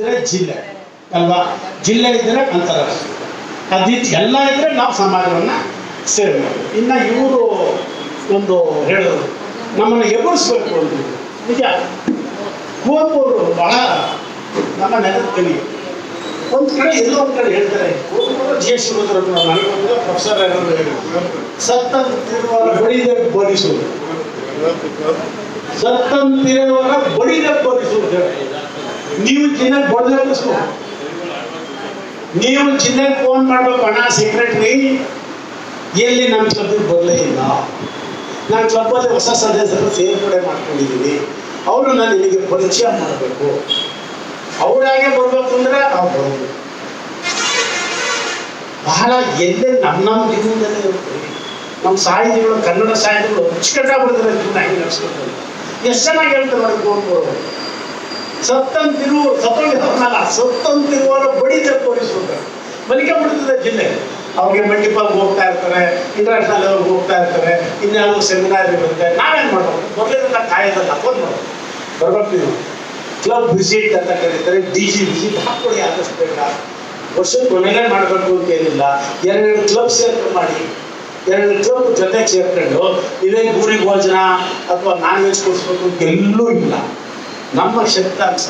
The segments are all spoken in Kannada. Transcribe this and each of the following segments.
ಇದ್ರೆ ಜಿಲ್ಲೆ, ಅಲ್ವಾ? ಜಿಲ್ಲೆ ಇದ್ರೆ ಅಂತಾರಾಷ್ಟ್ರೀಯ ಅದಿತ್ ಎಲ್ಲ ಇದ್ರೆ ನಾವು ಸಮಾಜವನ್ನು ಸೇವೆ ಇನ್ನ ಇನ್ನು ಇವರು ಒಂದು ಹೇಳೋದು ನಮ್ಮನ್ನು ಎದುರಿಸ್ಬೇಕು ಅಂತ. ನಿಜ? ಕುವೆಂಪು ಅವರು ಬಹಳ ನಮ್ಮ ಕಲಿ ಒಂದು ಕಡೆ ಎಲ್ಲೋ ಒಂದು ಕಡೆ ಹೇಳ್ತಾರೆ ಜಿ ಎಸ್ ಶಿವರುದ್ರಪ್ಪ ನನಗೊಂದು ಪ್ರೊಫೆಸರ್ ಸತ್ತಂತಿರುವವರ ಬಡಿದ ಬೋಧಿಸುವುದು. ಸತ್ತಂತಿರುವವರ ಬಡಿದ ನೀವು ಚಿನ್ನ ಬಡದ ನೀವು ಚಿನ್ನಕ್ಕೆ ಫೋನ್ ಮಾಡಬೇಕು ಅಣ್ಣ ಸೆಕ್ರೆಟ್ರಿ ಎಲ್ಲಿ ನಮ್ಮ ಕ್ಲಬ್ಗೆ ಬರಲೇ ಇಲ್ಲ. ನಾನು ಕ್ಲಬ್ಬಲ್ಲಿ ಹೊಸ ಸದಸ್ಯರು ಸೇರ್ಪಡೆ ಮಾಡ್ಕೊಂಡಿದ್ದೀನಿ ಅವರು ನಾನು ನಿಮಗೆ ಪರಿಚಯ ಮಾಡಬೇಕು. ಅವರಾಗೆ ಬರಬೇಕು ಅಂದ್ರೆ ನಾವು ಬರ್ಬೇಕು ಬಹಳ ಎಲ್ಲೇ ನಮ್ಮ ನಮ್ಮ ಜೀವನದಲ್ಲೇ ಇರ್ತೀವಿ ನಮ್ಮ ಸಾಹಿತಿಗಳು, ಕನ್ನಡ ಸಾಹಿತಿಗಳು ಹೆಂಗೆ ನಡೆಸ್ಬೇಕು ಎಷ್ಟು ಚೆನ್ನಾಗಿ ಹೇಳ್ತಾರೆ ನೋಡಿ ಗೋಲ್ಗಳು ಸತ್ತಂತಿರು ಸತ್ತೋಗಿರೋನಲ್ಲ ಸತ್ತಂತಿರುವವರ ಬಡಿದ ತೋರಿಸ್ಬೇಕು ಬಲಿಕೆ ಜಿಲ್ಲೆ, ಅವ್ರಿಗೆ ಮಲ್ಟಿಪಾಲ್ಗೆ ಹೋಗ್ತಾ ಇರ್ತಾರೆ ಇಂಟರ್ನ್ಯಾಷನಲ್ ಲೆವೆಲ್ಗೆ ಹೋಗ್ತಾ ಇರ್ತಾರೆ ಇನ್ಯಾವುದೋ ಸೆಮಿನಾರ್ ಇರುತ್ತೆ ನಾವೇನು ಮಾಡ್ಬೇಕು ಮೊದಲಿಂದ ಕಾಯೋದಲ್ಲ ಫೋನ್ ಮಾಡೋದು ಬರ್ಬೇಕು ಕ್ಲಬ್ ವಿಸಿಟ್ ಅಂತ ಕರೀತಾರೆ ಡಿ ಜಿ ವಿಸಿಟ್ ಹಾಕ್ಕೊಳ್ಳಿ, ಆದಷ್ಟು ಬೇಗ. ವರ್ಷದ ಕೊನೆಗೆ ಮಾಡಬೇಕು ಅಂತ ಏನಿಲ್ಲ. ಎರಡೆರಡು ಕ್ಲಬ್ ಸೇರ್ಕೊಂಡು ಮಾಡಿ. ಎರಡು ಕ್ಲಬ್ ಜೊತೆ ಸೇರ್ಕೊಂಡು, ಇದೇ ಗೂರಿ ಭೋಜನ ಅಥವಾ ನಾನ್ ವೆಜ್ ಕೊಡಿಸ್ಬೇಕು ಅಂತ ಎಲ್ಲೂ ಇಲ್ಲ. ನಮ್ಮ ಶಕ್ತಾಂಶ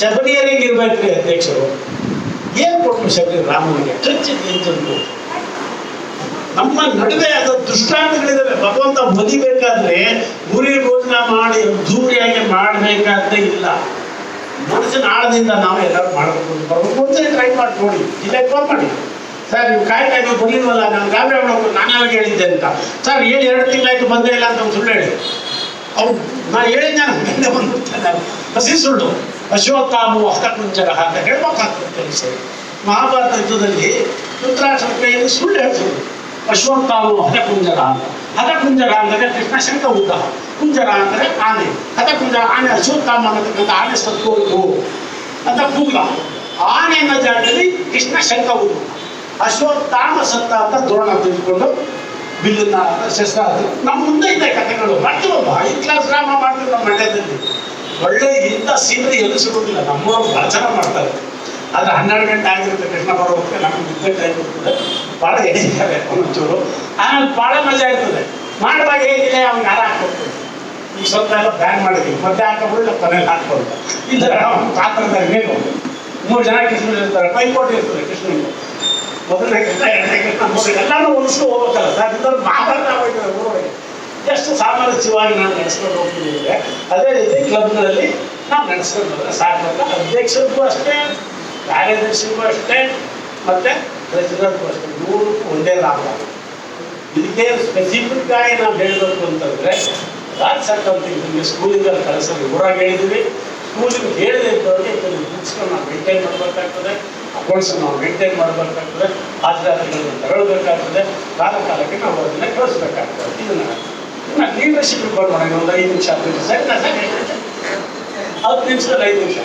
ಶಬರಿಯರಿಗೆ ಇರ್ಬೇಕ್ರಿ ಅಧ್ಯಕ್ಷರು. ಏನ್ ಕೊಟ್ಟು ಶಬರಿ ರಾಮನಿಗೆ? ಟಚ್ ಎಂತ ನಮ್ಮ ನಡುವೆ ಅದು ದೃಷ್ಟಾಂತಗಳಿದ್ದಾವೆ ಭಗವಂತ ಮದಿಬೇಕಾದ್ರೆ ಗುರಿ ಭೋಜನ ಮಾಡಿ ಅದ್ದೂರಿಯಾಗಿ ಮಾಡಬೇಕಾದ್ರೆ ಇಲ್ಲ. ಮನಸ್ಸಿನ ಆಳದಿಂದ ನಾವು ಎಲ್ಲರೂ ಮಾಡಬೇಕು ಒಂದ್ಸರಿ ಟ್ರೈ ಮಾಡಿ ನೋಡಿ. ಇಲ್ಲ ಫೋನ್ ಮಾಡಿ. ಸರ್, ನೀವು ಕಾಯಿ ಕಾಯಿ ಬರ್ಲಿಲ್ವಲ್ಲ ನಾನು ಗಾಬರಿ ಮಾಡೋದು ನಾನು ಯಾವಾಗ ಹೇಳಿದ್ದೆ ಅಂತ. ಸರ್, ಏನು ಎರಡು ತಿಂಗಳಾಯ್ತು ಬಂದೇ ಇಲ್ಲ ಅಂತ ಸುಳ್ಳು ಹೇಳಿ. ಅವ್ನು ನಾ ಹೇಳಿದ್ನ ಹಿಂದೆ ಬಂದ್ಬಿಡ್ತಾನೆ ಹಸಿ ಸುಳ್ಳು ಅಶ್ವತ್ಥಾಮು ಹಸ್ತಕುಂಚರ ಅಂತ ಹೇಳ್ಬೇಕಾಗ್ತದೆ ಸರಿ. ಮಹಾಭಾರತ ಯುದ್ಧದಲ್ಲಿ ಧೃತರಾಷ್ಟ್ರ ಕೈಯಲ್ಲಿ ಸುಳ್ಳು ಹೇಳ್ತಿದ್ರು ಅಶ್ವತ್ಥಾಮು ಹತಕುಂಜರ ಅಂತ. ಹತಕುಂಜರ ಅಂದರೆ ಕೃಷ್ಣ ಶಂಕ ಉದ್ದ ಕುಂಜರ ಅಂದರೆ ಆನೆ. ಹತಕುಂಜರ ಆನೆ, ಅಶ್ವತ್ಥಾಮ ಅನ್ನತಕ್ಕಂಥ ಆನೆ ಸತ್ತೋದು ಅಂತ ಕೂಗ ಆನೆ ಅನ್ನೋ ಜಾಗದಲ್ಲಿ ಕೃಷ್ಣ ಶಂಕ ಉದ್ದ ಅಶ್ವತ್ಥಾಮ ಸತ್ತ ಅಂತ ದ್ರೋಣ ತೆಗೆದುಕೊಂಡು ಬಿಲ್ಲನ್ನ ಶಸ್ತ್ರ ನಮ್ಮ ಮುಂದೆ ಇದೆ ಕಥೆಗಳು. ಮಾಡ್ತೀವಲ್ಲ ಐದು ಕ್ಲಾಸ್ ಡ್ರಾಮ ಮಾಡ್ತೀವಿ ನಮ್ಮ ಮಂಡ್ಯದಲ್ಲಿ ಒಳ್ಳೆ ಇಂಥ ಸೀನರಿ ಎಲ್ಲೂ ಸಿಗೋದಿಲ್ಲ ನಮ್ಮವ್ರು ಭಾಳ ಮಾಡ್ತಾರೆ. ಆದ್ರೆ ಹನ್ನೆರಡು ಗಂಟೆ ಆಗಿರುತ್ತೆ ಕೃಷ್ಣ ಬರೋದಕ್ಕೆ ನಮಗೆ ನಿದ್ದೆ ಟೈಮ್ ಇರ್ತದೆ. ಭಾಳ ಎಳಿತಾರೆ ಒಂದೊಂಚೂರು ಆಮೇಲೆ ಭಾಳ ಮಜಾ ಇರ್ತದೆ. ಮಾಡುವಾಗ ಏನಿದೆ? ಅವ್ನಿಗೆ ಹಾರ ಹಾಕ್ಕೊಡ್ತೀವಿ. ಈಗ ಸ್ವಲ್ಪ ಎಲ್ಲ ಬ್ಯಾನ್ ಮಾಡಿದ್ದೀವಿ. ಮತ್ತೆ ಹಾಕೋಬಿಡಿ ಕೊನೆಯಲ್ಲಿ ಹಾಕ್ಬೋದು ಅವ್ನು ಪಾತ್ರದಾಗ ಬೇಕು ಮೂರು ಜನ ಕೃಷ್ಣ ಇರ್ತಾರೆ ಪೈಪೋಟಿ ಇರ್ತದೆ ಕೃಷ್ಣನಿಗೆ. ಮೊದಲನೇ ಎಲ್ಲಾನು ಹೋಗ್ಬೇಕಲ್ಲ ಸರ್ ಇದ್ರಲ್ಲಿ ಮಾತಾಡ್ತಾ ಎಷ್ಟು ಸಾಮರಸ್ಯವಾಗಿ ನಾವು ನಡೆಸ್ಕೊಂಡು ಹೋಗ್ತಿದ್ದೀವಿ ಅದೇ ರೀತಿ ಕ್ಲಬ್ಗಳಲ್ಲಿ ನಾವು ನಡೆಸ್ಕೊಂಡು ಹೋದ್ರೆ ಸಾಕು ಅಧ್ಯಕ್ಷರಿಗೂ ಅಷ್ಟೇ, ಕಾರ್ಯದರ್ಶಿಗೂ ಅಷ್ಟೇ, ಮತ್ತೆ ಪ್ರೆಸಿಡೆಂಟ್ಗೂ ಅಷ್ಟೇ. ಮೂರು ಒಂದೇ ಲಾಭ. ಇದಕ್ಕೆ ಸ್ಪೆಸಿಫಿಕ್ ಆಗಿ ನಾವು ಹೇಳಬೇಕು ಅಂತಂದ್ರೆ ರಾಜ್ ಸರ್ಕಾರ ನಿಮಗೆ ಸ್ಕೂಲಿಂದ ಕಳಿಸಲು ಊರಾಗ ಹೇಳಿದ್ವಿ. ಸ್ಕೂಲಿಗೆ ಹೇಳಿದೆ ಇದ್ದವ್ರಿಗೆ ಬುಕ್ಸ್ ನಾವು ಮೇಂಟೈನ್ ಮಾಡಬೇಕಾಗ್ತದೆ ಅಕೌಂಟ್ಸ್ ನಾವು ಮೇಂಟೈನ್ ಮಾಡಬೇಕಾಗ್ತದೆ ಹಾಜರಾತಿಗಳನ್ನು ತಗೊಳ್ಬೇಕಾಗ್ತದೆ ಕಾಲ ಕಾಲಕ್ಕೆ ನಾವು ಅದನ್ನ ಕಳಿಸ್ಬೇಕಾಗ್ತದೆ. ಇದನ್ನ ಇನ್ನು ಲೀಡರ್ಶಿಪ್ ಮಾಡೋಣ ಒಂದು ಐದು ನಿಮಿಷ, ಹತ್ತು ನಿಮಿಷ. ಸರಿ ನಾನು ಹತ್ತು ನಿಮಿಷದಲ್ಲಿ ಐದು ನಿಮಿಷ.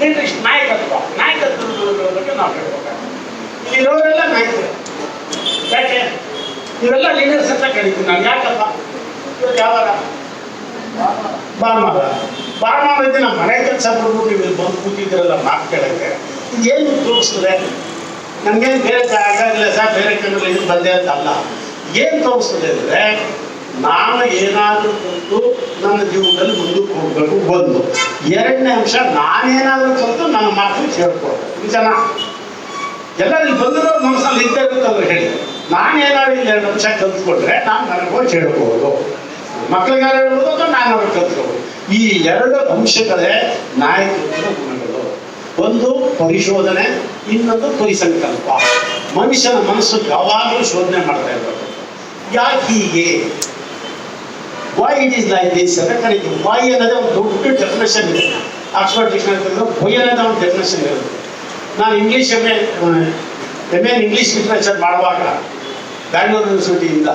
ಲೀಡರ್ಶಿಪ್ ನಾಯಕತ್ವ, ನಾಯಕತ್ವದ ಬಗ್ಗೆ ನಾವು ಹೇಳ್ಬೇಕಾಗ್ತದೆ. ಇಲ್ಲಿರೋರೆಲ್ಲ ನಾಯಕರು. ಯಾಕೆ? ಇವೆಲ್ಲ ಲೀಡರ್ಸ್ ಅಂತ ಕರಿತೀವಿ ನಾನು. ಯಾಕಪ್ಪ? ಯಾವಾಗ ಭಾನುವಾರ ಭಾನುವಾರ ಇದ್ದು ನಮ್ಮ ಮನೆ ಕೆಲಸ ಬಿಡ್ಬಿಟ್ಟು ಇಲ್ಲಿ ಬಂದು ಕೂತಿದ್ರಲ್ಲ ಮಾತು ಕೇಳಕ್ಕೆ. ಏನು ತೋರಿಸ್ತದೆ ನಮಗೇನು ಬೇರೆ ಇಲ್ಲ ಸರ್, ಬೇರೆ ಕಡೆ ಇದು ಬಂದೆ ಅಂತ ಅಲ್ಲ. ಏನು ತೋರಿಸ್ತದೆ ಅಂದರೆ, ನಾನು ಏನಾದರೂ ಕಲಿತು ನನ್ನ ಜೀವನದಲ್ಲಿ ಮುಂದಕ್ಕೆ ಹೋಗ್ಬೇಕು ಒಂದು ಎರಡನೇ ಅಂಶ, ನಾನೇನಾದರೂ ಕಲಿತು ನನ್ನ ಮಾತನ್ನು ಸೇರ್ಕೊಳ್ಬೇಕು ನಿಜನಾ? ಎಲ್ಲ ಇಲ್ಲಿ ಬಂದಿರೋ ಮನಸ್ಸಲ್ಲಿ ಇದ್ದೇ ಇರುತ್ತಂದ್ರೆ ಹೇಳಿ. ನಾನೇನಾದ್ರು ಇಲ್ಲಿ ಎರಡು ಅಂಶ ಕಲ್ತ್ಕೊಂಡ್ರೆ ನಾನು ನನಗೆ ಹೋಗಿ ಹೇಳ್ಬೋದು ಮಕ್ಕಳಿಗಾರ ಹೇಳ್ಬೋದು ನಾನು ಅವ್ರಿಗೆ ಕಲ್ತ್ಕೋಬೋದು ಈ ಎರಡು ಅಂಶಗಳೇ ಗುಣಗಳು. ಒಂದು ಪರಿಶೋಧನೆ, ಇನ್ನೊಂದು ಪರಿಸಂಕಲ್ಪ. ಮನುಷ್ಯನ ಮನಸ್ಸು ಯಾವಾಗಲೂ ಶೋಧನೆ ಮಾಡ್ತಾ ಇರಬೇಕು. ಯಾಕೆ ಹೀಗೆ? Why it is like this ಅಂತ ಕರೀತೀವಿ. ವೈ ಅನ್ನೋದೇ ಒಂದು ದೊಡ್ಡ ಡೆಫಿನೇಷನ್ ಇದೆ. ಆಕ್ಸ್ಫರ್ಡ್ ಡಿಕ್ಷನರಿ ವೈ ಅನ್ನೋದೇ ಒಂದು ಡೆಫಿನೇಷನ್ ಇರುತ್ತೆ ನಾನು English M A M A English literature ಮಾಡುವಾಗ ಬ್ಯಾಂಗ್ಳೂರು ಯೂನಿವರ್ಸಿಟಿಯಿಂದ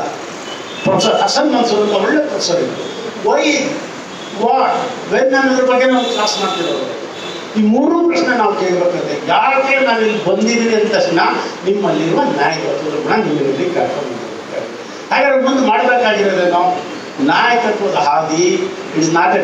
ಪ್ರೊಫೆಸರ್ ಹಸನ್ ಮನ್ಸೂರ್ ಅಂತ ಒಳ್ಳೆ ಪ್ರೊಫೆಸರ್ ಇದ್ದರು ವೈ ವಾಟ್ ವೆನ್ ಅನ್ನೋದ್ರ ಬಗ್ಗೆ ನಾವು ಕ್ಲಾಸ್ ಮಾಡ್ತಿರೋದು. ಈ ಮೂರು ಪ್ರಶ್ನೆ ನಾವು ಕೇಳಬೇಕಂತೆ ಯಾಕೆ ನಾನು ಇಲ್ಲಿ ಬಂದಿದ್ದೀನಿ ಅಂದ ತಕ್ಷಣ ನಿಮ್ಮಲ್ಲಿರುವ ನಾಯಕತ್ವದ ಗುಣ ನಿಮ್ಮಲ್ಲಿ ಕರ್ಕೊಂಡು ಹಾಗಾದ್ರೆ ಮುಂದೆ ಮಾಡಬೇಕಾಗಿರೋದು ನಾವು ನಾಯಕತ್ವದ ಹಾದಿ ಇಟ್ಸ್ ನಾಟ್